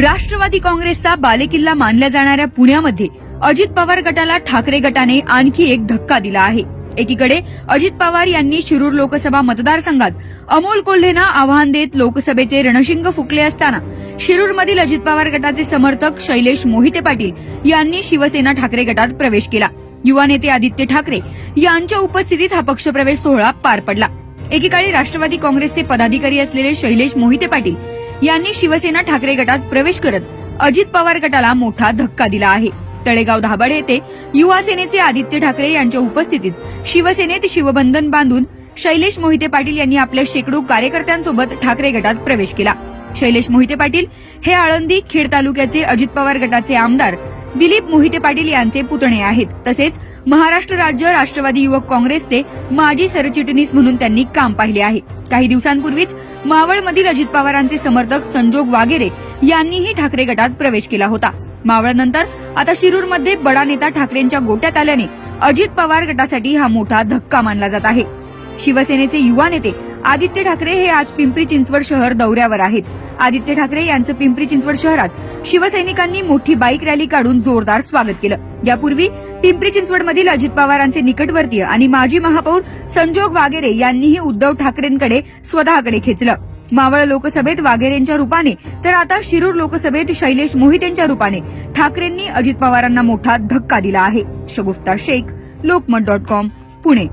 राष्ट्रवादी काँग्रेसचा बालेकिल्ला मानल्या जाणाऱ्या पुण्यामध्ये अजित पवार गटाला ठाकरे गटाने आणखी एक धक्का दिला आहे. एकीकडे अजित पवार यांनी शिरूर लोकसभा मतदारसंघात अमोल कोल्हेना आव्हान देत लोकसभेचे रणशिंग फुकले असताना शिरूरमधील अजित पवार गटाचे समर्थक शैलेश मोहिते पाटील यांनी शिवसेना ठाकरे गटात प्रवेश केला. युवा नेते आदित्य ठाकरे यांच्या उपस्थितीत हा पक्षप्रवेश सोहळा पार पडला. एकेकाळी राष्ट्रवादी काँग्रेसचे पदाधिकारी असलेले शैलेश मोहिते पाटील यांनी शिवसेना ठाकरे गटात प्रवेश करत अजित पवार गटाला मोठा धक्का दिला आहे. तळेगाव धाबड येथे युवा सेनेचे आदित्य ठाकरे यांच्या उपस्थितीत शिवसेनेत शिवबंधन बांधून शैलेश मोहिते पाटील यांनी आपल्या शेकडो कार्यकर्त्यांसोबत ठाकरे गटात प्रवेश केला. शैलेश मोहिते पाटील हे आळंदी खेड तालुक्याचे अजित पवार गटाचे आमदार दिलीप मोहिते पाटील यांचे पुतणे आहेत. तसेच महाराष्ट्र राज्य राष्ट्रवादी युवक काँग्रेसचे माजी सरचिटणीस म्हणून त्यांनी काम पाहिले आहे. काही दिवसांपूर्वीच मावळमधील अजित पवारांचे समर्थक संजोग वागेरे यांनीही ठाकरे गटात प्रवेश केला होता. मावळनंतर आता शिरूरमध्ये बडा नेता ठाकरेंच्या गोट्यात आल्याने अजित पवार गटासाठी हा मोठा धक्का मानला जात आहे. शिवसेनेचे युवा नेते आदित्य ठाकरे हे आज पिंपरी चिंचवड शहर दौऱ्यावर आहेत. आदित्य ठाकरे यांचं पिंपरी चिंचवड शहरात शिवसैनिकांनी मोठी बाईक रॅली काढून जोरदार स्वागत केलं. यापूर्वी पिंपरी चिंचवडमधील अजित पवारांचे निकटवर्तीय आणि माजी महापौर संजोग वागेरे यांनीही उद्धव ठाकरेंकडे स्वतःकडे खेचलं. मावळ लोकसभेत वाघेरेंच्या रूपाने तर आता शिरूर लोकसभेत शैलेश मोहितेंच्या रूपाने ठाकरेंनी अजित पवारांना मोठा धक्का दिला आहे. Shagufta Sheikh Lokmat dot com Pune.